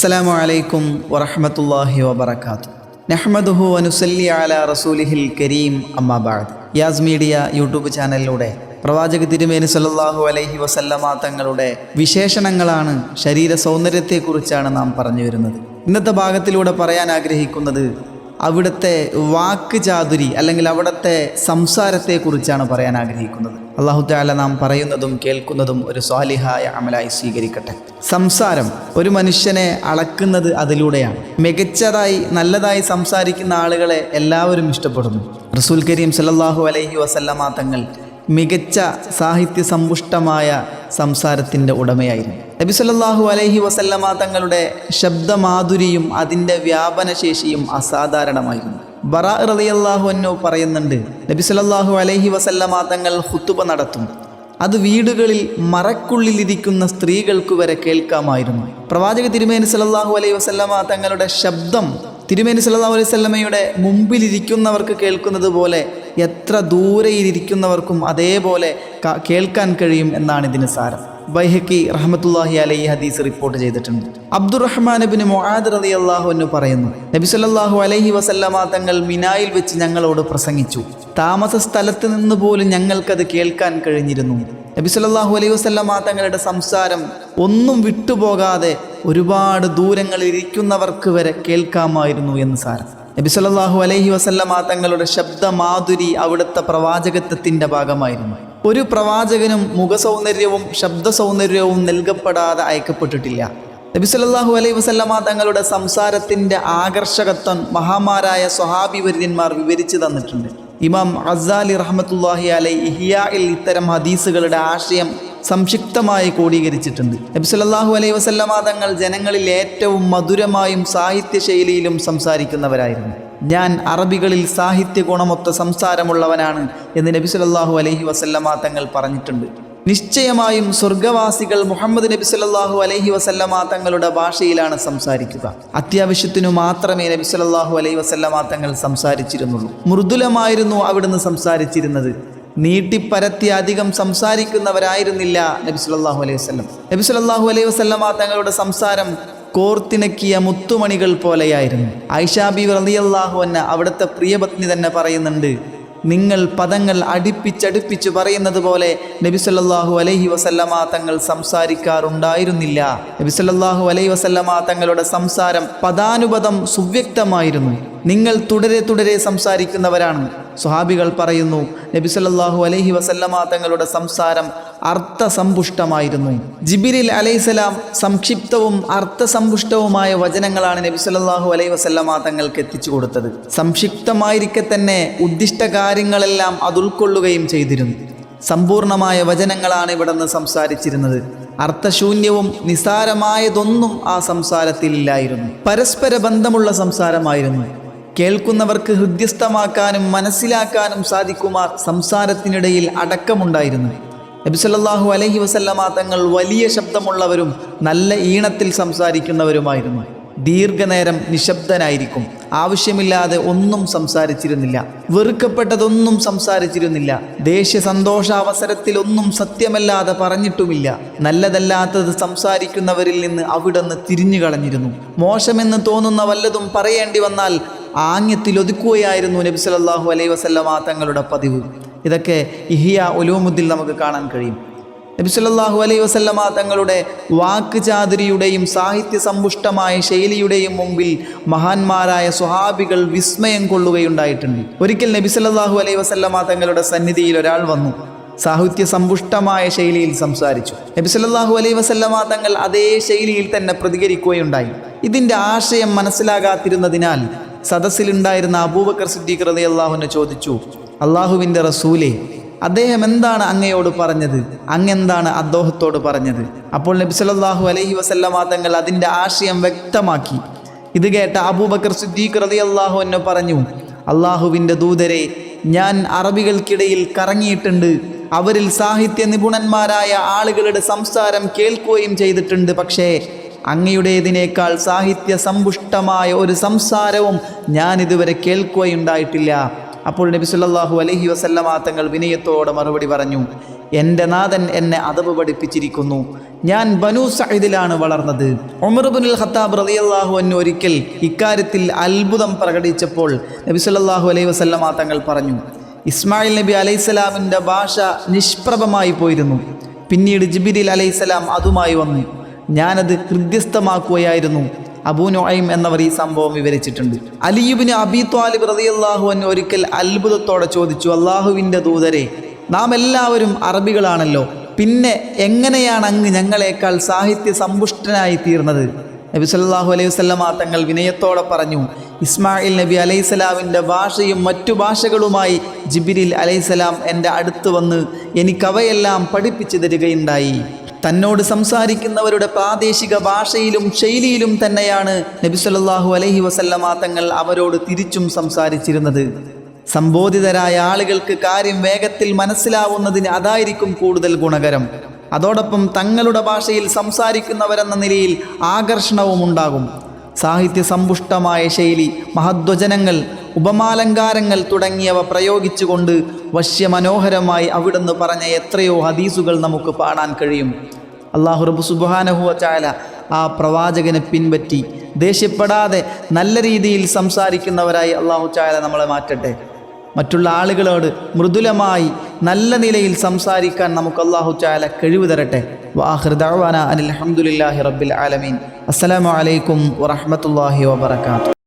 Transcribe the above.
അസ്സലാമു അലൈക്കും വറഹമത്തല്ലാഹി വബർക്കാത്തു നഹ്മദുഹു അനുസല്ലി അല റസൂലിഹിൽ കരീം അമ്മാബാദ് യാസ് മീഡിയ യൂട്യൂബ് ചാനലിലൂടെ പ്രവാചക തിരുമേനി സല്ലാഹു അലൈഹി വസല്ലമ തങ്ങളുടെ വിശേഷണങ്ങളാണ് ശരീര സൗന്ദര്യത്തെക്കുറിച്ചാണ് നാം പറഞ്ഞു വരുന്നത്. ഇന്നത്തെ ഭാഗത്തിലൂടെ പറയാൻ ആഗ്രഹിക്കുന്നത് അവിടുത്തെ വാക്ക് ചാതുരി അല്ലെങ്കിൽ അവിടുത്തെ സംസാരത്തെക്കുറിച്ചാണ് പറയാൻ ആഗ്രഹിക്കുന്നത്. അള്ളാഹു താല നാം പറയുന്നതും കേൾക്കുന്നതും ഒരു സ്വാലിഹായ അമലായി സ്വീകരിക്കട്ടെ. സംസാരം ഒരു മനുഷ്യനെ അളക്കുന്നത് അതിലൂടെയാണ്. മികച്ചതായി നല്ലതായി സംസാരിക്കുന്ന ആളുകളെ എല്ലാവരും ഇഷ്ടപ്പെടുന്നു. റസൂൽ കരീം സല്ലല്ലാഹു അലൈഹി വസല്ലമാ തങ്ങൾ മികച്ച സാഹിത്യ സമ്പുഷ്ടമായ സംസാരത്തിന്റെ ഉടമയായിരുന്നു. നബി സല്ലാഹു അലൈഹി വസല്ലമ തങ്ങളുടെ ശബ്ദമാധുരിയും അതിന്റെ വ്യാപനശേഷിയും അസാധാരണമായിരുന്നു. ബറാ റളിയല്ലാഹു അൻഹു പറയുന്നുണ്ട് നബി സല്ലാഹു അലൈഹി വസല്ലമ തങ്ങൾ ഹുത്തുബ നടത്തും. അത് വീടുകളിൽ മറക്കുള്ളിലിരിക്കുന്ന സ്ത്രീകൾക്ക് വരെ കേൾക്കാമായിരുന്നു. പ്രവാചക തിരുമേനി സല്ലല്ലാഹു അലൈഹി വസല്ലമ തങ്ങളുടെ ശബ്ദം തിരുമേനി സല്ലല്ലാഹു അലൈഹി വസല്ലമയുടെ മുമ്പിലിരിക്കുന്നവർക്ക് കേൾക്കുന്നത് പോലെ എത്ര ദൂരെയിരിക്കുന്നവർക്കും അതേപോലെ കേൾക്കാൻ കഴിയും എന്നാണ് ഇതിന് സാരം. ബൈഹക്കി റഹമത്തുല്ലാഹി അലൈഹി ഹദീസ് റിപ്പോർട്ട് ചെയ്തിട്ടുണ്ട്. അബ്ദുറഹ്മാൻ ബിൻ മുആദ് റളിയല്ലാഹു അൻഹു പറയുന്നു നബി സല്ലാഹു അലൈഹി വസല്ലമ തങ്ങൾ മിനായിൽ വെച്ച് ഞങ്ങളോട് പ്രസംഗിച്ചു. താമസ സ്ഥലത്ത് നിന്ന് പോലും ഞങ്ങൾക്കത് കേൾക്കാൻ കഴിഞ്ഞിരുന്നു. നബി സല്ലാഹു അലൈഹി വസല്ലമ തങ്ങളുടെ സംസാരം ഒന്നും വിട്ടുപോകാതെ ഒരുപാട് ദൂരങ്ങളിൽ ഇരിക്കുന്നവർക്ക് വരെ കേൾക്കാമായിരുന്നു എന്ന് സാരം. നബി സല്ലല്ലാഹു അലൈഹി വസല്ലമ തങ്ങളുടെ ശബ്ദമാധുരി അവിടുത്തെ പ്രവാചകത്വത്തിന്റെ ഭാഗമായിരുന്നു. ഒരു പ്രവാചകനും മുഖസൗന്ദര്യവും ശബ്ദ സൗന്ദര്യവും നൽകപ്പെടാതെ അയക്കപ്പെട്ടിട്ടില്ല. നബി സല്ലല്ലാഹു അലൈഹി വസല്ലമ തങ്ങളുടെ സംസാരത്തിന്റെ ആകർഷകത്വം മഹാമാരായ സ്വഹാബി വര്യന്മാർ വിവരിച്ചു തന്നിട്ടുണ്ട്. ഇമാം അസാലി റഹമത്തുല്ലാഹി അലൈ ഇഹിയായിൽ ഇത്തരം ഹദീസുകളുടെ ആശയം സംക്ഷിപ്തമായി ക്രോഡീകരിച്ചിട്ടുണ്ട്. നബി സല്ലല്ലാഹു അലൈഹി വസല്ലമ തങ്ങൾ ജനങ്ങളിൽ ഏറ്റവും മധുരമായും സാഹിത്യ ശൈലിയിലും സംസാരിക്കുന്നവരായിരുന്നു. ഞാൻ അറബികളിൽ സാഹിത്യ ഗുണമൊത്ത സംസാരമുള്ളവനാണ് എന്ന് നബി സല്ലല്ലാഹു അലൈഹി വസല്ലമ തങ്ങൾ പറഞ്ഞിട്ടുണ്ട്. നിശ്ചയമായും സ്വർഗവാസികൾ മുഹമ്മദ് നബി സല്ലല്ലാഹു അലൈഹി വസല്ലമ തങ്ങളുടെ ഭാഷയിലാണ് സംസാരിക്കുക. അത്യാവശ്യത്തിനു മാത്രമേ നബി സല്ലല്ലാഹു അലൈഹി വസല്ലമ തങ്ങൾ സംസാരിച്ചിരുന്നുള്ളൂ. മൃദുലമായിരുന്നു അവിടുന്ന് സംസാരിച്ചിരുന്നത്. നീട്ടിപ്പരത്തി അധികം സംസാരിക്കുന്നവരായിരുന്നില്ല നബി സല്ലല്ലാഹു അലൈഹി വസല്ലം. നബി സല്ലല്ലാഹു അലൈഹി വസല്ലമ തങ്ങളുടെ സംസാരം കോർത്തിണക്കിയ മുത്തുമണികൾ പോലെയായിരുന്നു. ഐഷാബി റലിയല്ലാഹു എന്ന അവിടുത്തെ പ്രിയപത്നി തന്നെ പറയുന്നുണ്ട് നിങ്ങൾ പദങ്ങൾ അടുപ്പിച്ചടുപ്പിച്ച് പറയുന്നത് പോലെ നബി സല്ലല്ലാഹു അലൈഹി വസല്ലമ തങ്ങൾ സംസാരിക്കാറുണ്ടായിരുന്നില്ല. നബി സല്ലല്ലാഹു അലൈഹി വസല്ലമ തങ്ങളുടെ സംസാരം പദാനുപദം സുവ്യക്തമായിരുന്നു. നിങ്ങൾ തുടരെ തുടരെ സംസാരിക്കുന്നവരാണ്. സ്വഹാബികൾ പറയുന്നു നബി സല്ലല്ലാഹു അലൈഹി വസല്ലമ തങ്ങളുടെ സംസാരം അർത്ഥസമ്പുഷ്ടമായിരുന്നു. ജിബിരിൽ അലൈസലാം സംക്ഷിപ്തവും അർത്ഥസമ്പുഷ്ടവുമായ വചനങ്ങളാണ് നബി സല്ലാഹു അലൈഹി വസല്ലമ തങ്ങൾക്ക് എത്തിച്ചു കൊടുത്തത്. സംക്ഷിപ്തമായിരിക്കെ തന്നെ ഉദ്ദിഷ്ട കാര്യങ്ങളെല്ലാം അത് ഉൾക്കൊള്ളുകയും ചെയ്തിരുന്നു. സമ്പൂർണമായ വചനങ്ങളാണ് ഇവിടെ നിന്ന് സംസാരിച്ചിരുന്നത്. അർത്ഥശൂന്യവും നിസാരമായതൊന്നും ആ സംസാരത്തിലില്ലായിരുന്നു പരസ്പര ബന്ധമുള്ള സംസാരമായിരുന്നു. കേൾക്കുന്നവർക്ക് ഹൃദ്യസ്ഥമാക്കാനും മനസ്സിലാക്കാനും സാധിക്കുമാർ സംസാരത്തിനിടയിൽ അടക്കമുണ്ടായിരുന്നു. നബിസല്ലാഹു അലഹി വസല്ലമ തങ്ങൾ വലിയ ശബ്ദമുള്ളവരും നല്ല ഈണത്തിൽ സംസാരിക്കുന്നവരുമായിരുന്നു. ദീർഘനേരം നിശബ്ദനായിരിക്കും. ആവശ്യമില്ലാതെ ഒന്നും സംസാരിച്ചിരുന്നില്ല. വെറുക്കപ്പെട്ടതൊന്നും സംസാരിച്ചിരുന്നില്ല. ദേഷ്യ സന്തോഷാവസരത്തിൽ ഒന്നും സത്യമല്ലാതെ പറഞ്ഞിട്ടുമില്ല. നല്ലതല്ലാത്തത് സംസാരിക്കുന്നവരിൽ നിന്ന് അവിടുന്ന് തിരിഞ്ഞു കളഞ്ഞിരുന്നു. മോശമെന്ന് തോന്നുന്ന വല്ലതും പറയേണ്ടി വന്നാൽ ആംഗ്യത്തിൽ ഒതുക്കുകയായിരുന്നു നബി സല്ലല്ലാഹു അലൈഹി വസല്ലമ തങ്ങളുടെ പതിവ്. ഇതൊക്കെ ഇഹിയ ഒലൂമുദ്ദിൽ നമുക്ക് കാണാൻ കഴിയും. നബി സല്ലല്ലാഹു അലൈഹി വസല്ലമ തങ്ങളുടെ വാക്ക് ചാതുരിയുടെയും സാഹിത്യ സമ്പുഷ്ടമായ ശൈലിയുടെയും മുമ്പിൽ മഹാന്മാരായ സ്വഹാബികൾ വിസ്മയം കൊള്ളുകയുണ്ടായിട്ടുണ്ട്. ഒരിക്കൽ നബി സല്ലല്ലാഹു അലൈഹി വസല്ലമ തങ്ങളുടെ സന്നിധിയിൽ ഒരാൾ വന്നു. സാഹിത്യ സമ്പുഷ്ടമായ ശൈലിയിൽ സംസാരിച്ചു. നബി സല്ലല്ലാഹു അലൈഹി വസല്ലമ തങ്ങൾ അതേ ശൈലിയിൽ തന്നെ പ്രതികരിക്കുകയുണ്ടായി. ഇതിന്റെ ആശയം മനസ്സിലാകാത്തിരുന്നതിനാൽ സദസ്സിലുണ്ടായിരുന്ന അബൂബക്കർ സിദ്ദീഖ് റളിയല്ലാഹുവിനെ ചോദിച്ചു അള്ളാഹുവിന്റെ റസൂലെ അദ്ദേഹം എന്താണ് അങ്ങയോട് പറഞ്ഞത്? അങ്ങെന്താണ് അദ്ദേഹത്തോട് പറഞ്ഞത്? അപ്പോൾ നബി സല്ലല്ലാഹു അലൈഹി വസല്ലമ തങ്ങൾ അതിന്റെ ആശയം വ്യക്തമാക്കി. ഇത് കേട്ട അബൂബക്കർ സിദ്ദീഖ് അള്ളാഹു എന്നെ പറഞ്ഞു അള്ളാഹുവിന്റെ ദൂതരെ ഞാൻ അറബികൾക്കിടയിൽ കറങ്ങിയിട്ടുണ്ട്. അവരിൽ സാഹിത്യ നിപുണന്മാരായ ആളുകളുടെ സംസാരം കേൾക്കുകയും ചെയ്തിട്ടുണ്ട്. പക്ഷേ അങ്ങയുടേതിനേക്കാൾ സാഹിത്യ സമ്പുഷ്ടമായ ഒരു സംസാരവും ഞാൻ ഇതുവരെ കേൾക്കുകയുണ്ടായിട്ടില്ല. അപ്പോൾ നബി സല്ലല്ലാഹു അലഹി വസല്ലമ തങ്ങൾ വിനയത്തോടെ മറുപടി പറഞ്ഞു എന്റെ നാഥൻ എന്നെ അതവ് പഠിപ്പിച്ചിരിക്കുന്നു. ഞാൻ ബനു സഹിദിലാണ് വളർന്നത്. ഉമർബുൽ ഖത്താബ് റളിയല്ലാഹു അൻഹു ഒരിക്കൽ ഇക്കാര്യത്തിൽ അത്ഭുതം പ്രകടിച്ചപ്പോൾ നബി സല്ലല്ലാഹു അലൈഹി വസല്ലമ തങ്ങൾ പറഞ്ഞു ഇസ്മായിൽ നബി അലൈഹിസ്സലാമിന്റെ ഭാഷ നിഷ്പ്രഭമായി പോയിരുന്നു. പിന്നീട് ജിബിരിൽ അലൈഹിസ്സലാം അതുമായി വന്നു. ഞാനത് ഹൃദ്യസ്ഥമാക്കുകയായിരുന്നു. അബൂ നുഐം എന്നവർ ഈ സംഭവം വിവരിച്ചിട്ടുണ്ട്. അലിയുബിന് അബി ത്വാലിബ് റളിയല്ലാഹു അൻഹു ഒരിക്കൽ അത്ഭുതത്തോടെ ചോദിച്ചു അള്ളാഹുവിന്റെ ദൂതരെ നാം എല്ലാവരും അറബികളാണല്ലോ. പിന്നെ എങ്ങനെയാണ് അങ്ങ് ഞങ്ങളെക്കാൾ സാഹിത്യ സമ്പുഷ്ടനായി തീർന്നത്? നബി സല്ലാഹു അലൈഹി വസല്ലമ തങ്ങൾ വിനയത്തോടെ പറഞ്ഞു ഇസ്മായിൽ നബി അലൈഹിസ്സലാമിന്റെ ഭാഷയും മറ്റു ഭാഷകളുമായി ജിബിരിൽ അലൈഹിസ്സലാം എന്റെ അടുത്ത് വന്ന് എനിക്കവയെല്ലാം പഠിപ്പിച്ചു തരികയുണ്ടായി. തന്നോട് സംസാരിക്കുന്നവരുടെ പ്രാദേശിക ഭാഷയിലും ശൈലിയിലും തന്നെയാണ് നബി സല്ലല്ലാഹു അലൈഹി വസല്ലമ തങ്ങൾ അവരോട് തിരിച്ചും സംസാരിച്ചിരുന്നത്. സംബോധിതരായ ആളുകൾക്ക് കാര്യം വേഗത്തിൽ മനസ്സിലാവുന്നതിന് അതായിരിക്കും കൂടുതൽ ഗുണകരം. അതോടൊപ്പം തങ്ങളുടെ ഭാഷയിൽ സംസാരിക്കുന്നവരെന്ന നിലയിൽ ആകർഷണവും ഉണ്ടാകും സാഹിത്യ സമ്പുഷ്ടമായ ശൈലി മഹദ്വചനങ്ങൾ ഉപമാലങ്കാരങ്ങൾ തുടങ്ങിയവ പ്രയോഗിച്ചുകൊണ്ട് വശ്യമനോഹരമായി അവിടുന്ന് പറഞ്ഞ എത്രയോ ഹദീസുകൾ നമുക്ക് പാടാൻ കഴിയും. അള്ളാഹു റബു സുബാനഹുവ ആ പ്രവാചകനെ പിൻപറ്റി ദേഷ്യപ്പെടാതെ നല്ല രീതിയിൽ സംസാരിക്കുന്നവരായി അള്ളാഹു ചായ നമ്മളെ മാറ്റട്ടെ. മറ്റുള്ള ആളുകളോട് മൃദുലമായി നല്ല നിലയിൽ സംസാരിക്കാൻ നമുക്ക് അള്ളാഹു ചായ കഴിവ് തരട്ടെ. വാഹൃദാന അനിൽ അഹമ്മദില്ലാഹി റബ്ബിൽ ആലമീൻ. അസ്സലാമു അലൈക്കും വറഹമത്തല്ലാഹി വബർക്കാത്തു